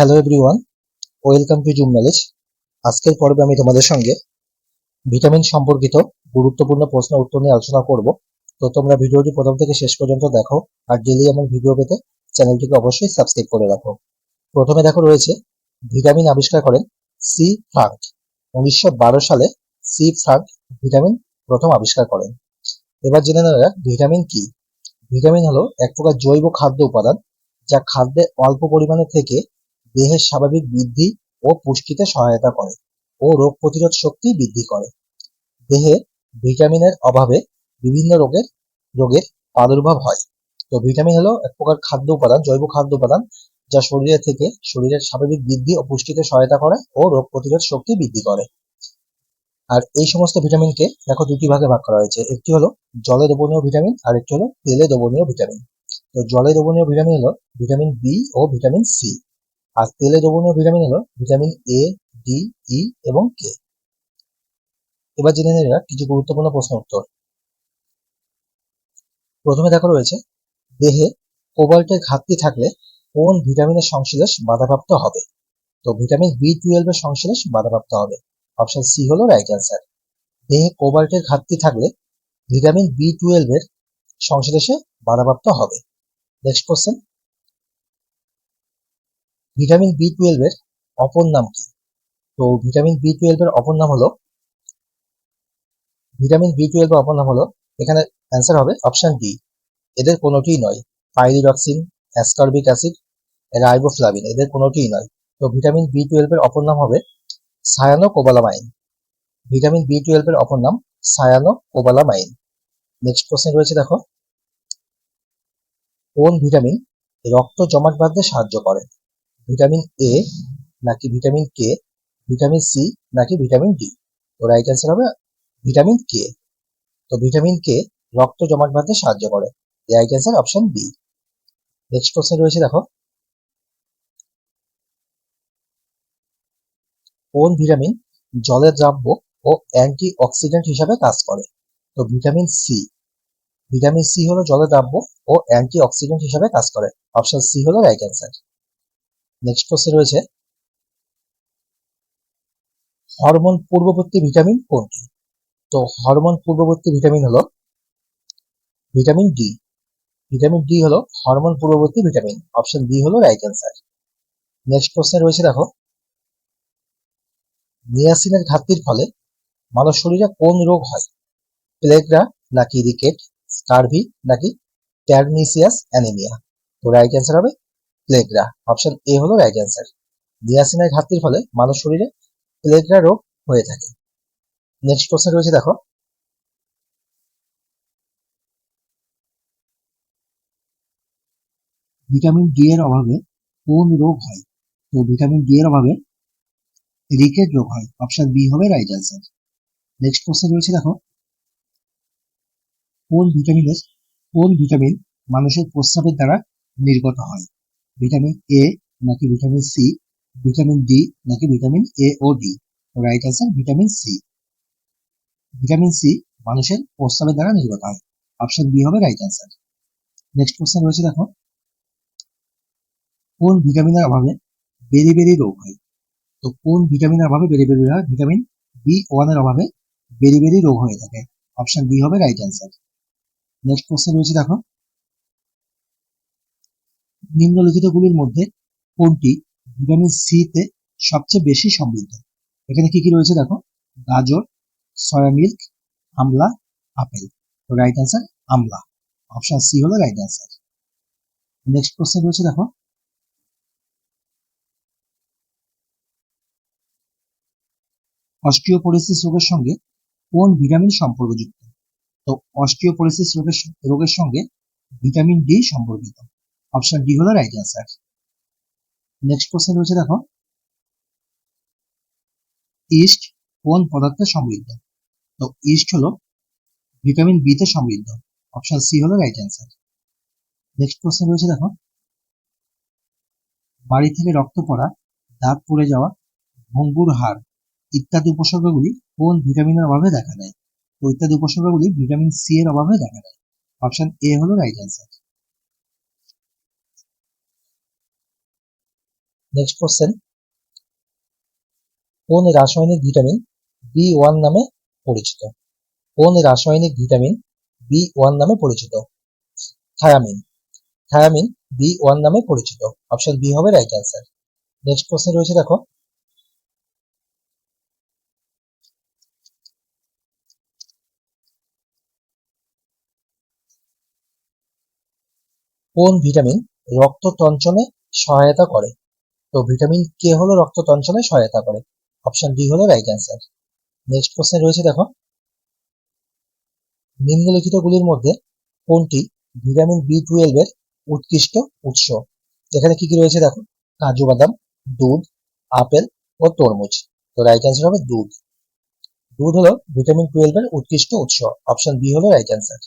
Hello everyone welcome to Zoom knowledge আজকের পর্বে আমি তোমাদের সঙ্গে ভিটামিন সম্পর্কিত গুরুত্বপূর্ণ প্রশ্ন উত্তর নিয়ে আলোচনা করব। তো তোমরা ভিডিওটি প্রথম থেকে শেষ পর্যন্ত দেখো আর ডেলি এমন ভিডিও পেতে চ্যানেলটিকে অবশ্যই সাবস্ক্রাইব করে রাখো। প্রথমে দেখো রয়েছে ভিটামিন আবিষ্কার করেন সি ফ্রাঙ্ক উনিশশো বারো সালে সি ফ্রাঙ্ক ভিটামিন প্রথম আবিষ্কার করেন। এবার জেনে নেওয়া ভিটামিন কি? ভিটামিন হলো এক প্রকার জৈব খাদ্য উপাদান যা খাদ্যে অল্প পরিমাণে থেকে দেহের স্বাভাবিক বৃদ্ধি ও পুষ্টিতে সহায়তা করে ও রোগ প্রতিরোধ শক্তি বৃদ্ধি করে। দেহে ভিটামিনের অভাবে বিভিন্ন রোগের রোগের প্রাদুর্ভাব হয়। তো ভিটামিন হলো এক প্রকার খাদ্য উপাদান, জৈব খাদ্য উপাদান, যা শরীরে থেকে শরীরের স্বাভাবিক বৃদ্ধি ও পুষ্টিতে সহায়তা করে ও রোগ প্রতিরোধ শক্তি বৃদ্ধি করে। আর এই সমস্ত ভিটামিনকে দেখো দুটি ভাগে ভাগ করা হয়েছে। একটি হলো জলে দ্রবণীয় ভিটামিন আর একটি হলো তেলে দ্রবণীয় ভিটামিন। তো জলে দ্রবণীয় ভিটামিন হলো ভিটামিন বি ও ভিটামিন সি আর তেলে দ্রবণীয় ভিটামিন হলো ভিটামিন এ ডি ই এবং কে এবার জেনে নেওয়া কিছু গুরুত্বপূর্ণ প্রশ্ন উত্তর। প্রথমে দেখো রয়েছে, দেহে কোবাল্টের ঘাটতি থাকলে কোন ভিটামিনের সংশ্লেষ বাধাপ্রাপ্ত হবে? তো ভিটামিন বি টুয়েলভের সংশ্লেষ বাধাপ্রাপ্ত হবে। অপশন সি হলো রাইট অ্যান্সার দেহে কোবাল্টের ঘাটতি থাকলে ভিটামিন বি টুয়েলভের সংশ্লেষে বাধাপ্রাপ্ত হবে। Next question vitamin B twelve এর অপর নাম কি? তো ভিটামিন বি টুয়েলভ এর অপর নাম হলো ভিটামিন বি টুয়েলভের অপর নাম হলো, এখানে অ্যান্সার হবে অপশন ডি এদের কোনোটিই নয়। পাইরিডক্সিন অ্যাসকর্বিক অ্যাসিড রাইবোফ্লাভিন এদের কোনোটিই নয়। তো ভিটামিন বি টুয়েলভের অপর নাম হবে cyanocobalamin vitamin B twelve এর অপর নাম সায়ানো কোবালামাইন নেক্সট কোশ্চেন রয়েছে দেখো। কোন ভিটামিন রক্ত জমাট বাঁধতে সাহায্য করে? ভিটামিন এ নাকি ভিটামিন কে ভিটামিন সি নাকি ভিটামিন ডি তো রাইট অ্যান্সার হবে ভিটামিন কে তো ভিটামিন কে রক্ত জমাট বাঁধতে সাহায্য করে। Right answer option B next question রয়েছে দেখো। কোন ভিটামিন জলের দ্রাব্য ও অ্যান্টি অক্সিডেন্ট হিসাবে কাজ করে? তো ভিটামিন সি ভিটামিন সি হলো জলের দ্রাব্য ও অ্যান্টি অক্সিডেন্ট হিসাবে কাজ করে। অপশন সি হলো রাইট অ্যান্সার নেক্সট কোশ্চেন রয়েছে। হরমোন পূর্ববর্তী ভিটামিন কোনটি? তো হরমোন পূর্ববর্তী ভিটামিন হলো ভিটামিন ডি ভিটামিন ডি হলো হরমোন পূর্ববর্তী ভিটামিন অপশন বি হলো রাইট অ্যান্সার নেক্সট কোশ্চেন রয়েছে, দেখো। নিয়াসিনের ঘাটতির ফলে মানব শরীরে কোন রোগ হয়? প্লেগরা নাকি রিকেট স্কারভি নাকি ট্যারনিসিয়াস অ্যানিমিয়া তো রাইট অ্যান্সার হবে প্লেগরা অপশন এ হলো রাইট অ্যান্সার নিয়াসিনের ঘাটতির ফলে মানব শরীরে প্লেগরা রোগ হয়ে থাকে। নেক্সট প্রশ্ন রয়েছে দেখো। ভিটামিন ডি এর অভাবে কোন রোগ হয়? তো ভিটামিন ডি এর অভাবে রিকেট রোগ হয়। অপশন বি হবে রাইট অ্যান্সার নেক্সট প্রশ্ন রয়েছে দেখো। কোন ভিটামিনের কোন ভিটামিন মানুষের প্রস্রাবের দ্বারা নির্গত হয়? ভিটামিন এ নাকি ভিটামিন সি ভিটামিন ডি নাকি vitamin A O D right answer vitamin C vitamin C মানুষের প্রস্রাবের দ্বারা নির্গত হয়। অপশন বি হবে রাইট অ্যান্সার নেক্সট কোশ্চেন রয়েছে দেখো। কোন ভিটামিনের অভাবে বেরি বেরি রোগ হয়? তো কোন ভিটামিনের অভাবে বেরি বেরি হয়? ভিটামিন বি ওয়ানের অভাবে বেরি বেরি রোগ হয়ে থাকে। অপশন বি হবে রাইট অ্যান্সার নেক্সট কোশ্চেন রয়েছে দেখো। নিম্নলিখিত গুলির মধ্যে কোনটি ভিটামিন সি তে সবচেয়ে বেশি সমৃদ্ধ? এখানে কি কি রয়েছে দেখো? গাজর সয়া মিল্ক আমলা, আপেল। তো right answer amla. Option C হলো রাইট অ্যান্সার নেক্সট কোশ্চেন রয়েছে দেখো। অস্টিওপোরোসিস রোগের সঙ্গে কোন ভিটামিন সম্পর্কযুক্ত? তো অস্টিওপোরোসিস রোগের রোগের সঙ্গে ভিটামিন ডি সম্পর্কিত। অপশন ডি হলো রাইট অ্যান্সার নেক্সট কোশ্চেন রয়েছে দেখো ইস্ট কোন পদার্থে সমৃদ্ধ? তো ইস্ট হলো ভিটামিন বি তে সমৃদ্ধ। অপশন সি হলো রাইট অ্যান্সার নেক্সট কোশ্চেন রয়েছে দেখো, বাড়ি থেকে রক্ত পড়া, দাঁত পড়ে যাওয়া, ভঙ্গুর হার ইত্যাদি উপসর্গগুলি কোন ভিটামিনের অভাবে দেখা দেয়? তো ইত্যাদি উপসর্গগুলি ভিটামিন সি এর অভাবে দেখা দেয়। অপশন এ হলো রাইট অ্যান্সার নেক্সট কোশ্চেন কোন রাসায়নিক ভিটামিন বি ওয়ান নামে পরিচিত? কোন রাসায়নিক ভিটামিন বি ওয়ান নামে পরিচিত? থায়ামিন থায়ামিন বি ওয়ান নামে পরিচিত। অপশন বি হবে রাইট অ্যান্সার নেক্সট কোশ্চেন রয়েছে, দেখো। কোন ভিটামিন রক্ত তঞ্চনে সহায়তা করে? তো ভিটামিন কে হলো রক্ত তঞ্চনে সহায়তা করে। অপশন ডি হলো রাইট অ্যান্সার নেক্সট কোশ্চেন রয়েছে দেখো নিম্নলিখিত গুলির মধ্যে কোনটি ভিটামিন বি টুয়েলভ এর উৎকৃষ্ট উৎস? এখানে কি কি রয়েছে দেখো? কাজু বাদাম, দুধ, আপেল ও তরমুজ। তো রাইট অ্যান্সার হবে দুধ। দুধ হলো ভিটামিন টুয়েলভ এর উৎকৃষ্ট উৎস। অপশন বি হলো রাইট অ্যান্সার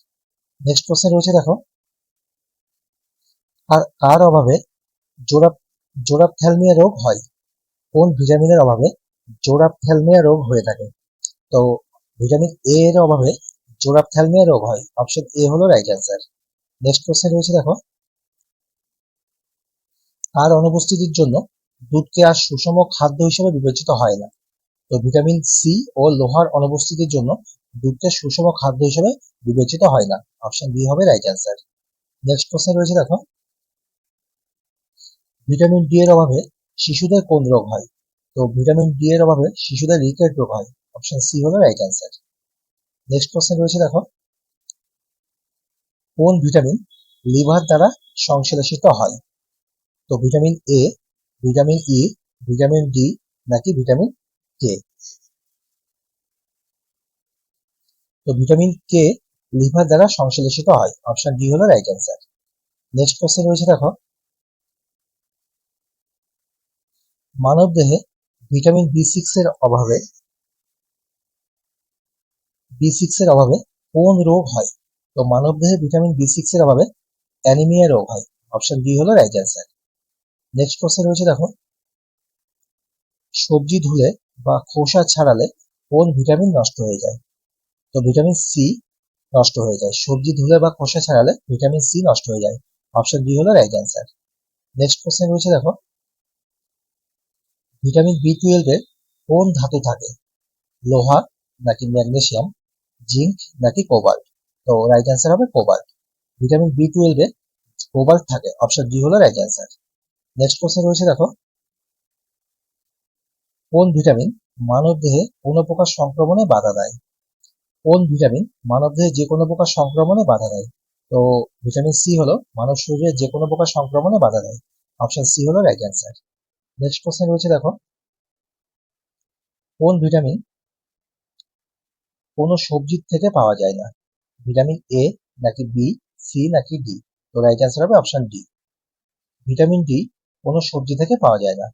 নেক্সট কোশ্চেন রয়েছে দেখো, আর কার অভাবে জোরাপ জোরাপথ্যালমিয়া রোগ হয়। কোন ভিটামিনের অভাবে জোরাপথ্যালমিয়া রোগ হয়ে থাকে? তো ভিটামিন এ এর অভাবে জোরাপথ্যালমিয়া রোগ হয়। অপশন এ হলো রাইট অ্যান্সার নেক্সট কোশ্চেন রয়েছে দেখো। কার অনুপস্থিতির জন্য দুধকে আর সুষম খাদ্য হিসেবে বিবেচিত হয় না। তো ভিটামিন সি ও লোহার অনুপস্থিতির জন্য দুধকে সুষম খাদ্য হিসেবে বিবেচিত হয় না। অপশন বি হবে রাইট অ্যান্সার নেক্সট কোশ্চেন রয়েছে দেখো। ভিটামিন ডি এর অভাবে শিশুদের কোন রোগ হয়? তো ভিটামিন ডি এর অভাবে শিশুদের রিকেট রোগ হয়। অপশন সি হলো রাইট অ্যান্সার নেক্সট কোশ্চেন রয়েছে দেখো, কোন ভিটামিন লিভার দ্বারা সংশ্লেষিত হয়? তো vitamin A vitamin E vitamin D নাকি ভিটামিন কে তো ভিটামিন কে লিভার দ্বারা সংশ্লেষিত হয়। অপশন ডি হলো রাইট অ্যান্সার নেক্সট কোশ্চেন রয়েছে দেখো মানব দেহে ভিটামিন বি সিক্স এর অভাবে বি সিক্স এর অভাবে কোন রোগ হয়? তো মানব দেহে ভিটামিন বি সিক্স এর অভাবে অ্যানিমিয়া রোগ হয়। অপশন বি হলো রাইট অ্যান্সার নেক্সট কোশ্চেন রয়েছে দেখো সবজি ধুলে বা খোসা ছাড়ালে কোন ভিটামিন নষ্ট হয়ে যায়? তো ভিটামিন সি নষ্ট হয়ে যায়। সবজি ধুলে বা খোসা ছাড়ালে ভিটামিন সি নষ্ট হয়ে যায়। অপশন বি হলো রাইট অ্যান্সার নেক্সট কোশ্চেন রয়েছে দেখো ভিটামিন বি টুয়েলভ কোন ধাতু থাকে? লোহা নাকি ম্যাগনেসিয়াম, জিঙ্ক নাকি কোবাল্ট? তো রাইট অ্যান্সার হবে cobalt. Vitamin B twelve cobalt থাকে। অপশন ডি হলো রাইট অ্যান্সার নেক্সট কোশ্চেন রয়েছে, দেখো। কোন ভিটামিন মানব দেহে কোনো প্রকার সংক্রমণে বাধা দেয়? কোন ভিটামিন মানব দেহে যে কোনো প্রকার সংক্রমণে বাধা দেয়? তো ভিটামিন সি হলো মানব শরীরে যে কোনো প্রকার সংক্রমণে বাধা দেয়। অপশন সি হলো রাইট অ্যান্সার নেক্সট প্রশ্নে রয়েছে দেখো, কোন ভিটামিন কোন সবজির থেকে পাওয়া যায় না? ভিটামিন এ নাকি বি সি নাকি ডি তো রাইট অ্যান্সার হবে অপশন ডি ভিটামিন ডি কোনো সবজি থেকে পাওয়া যায় না।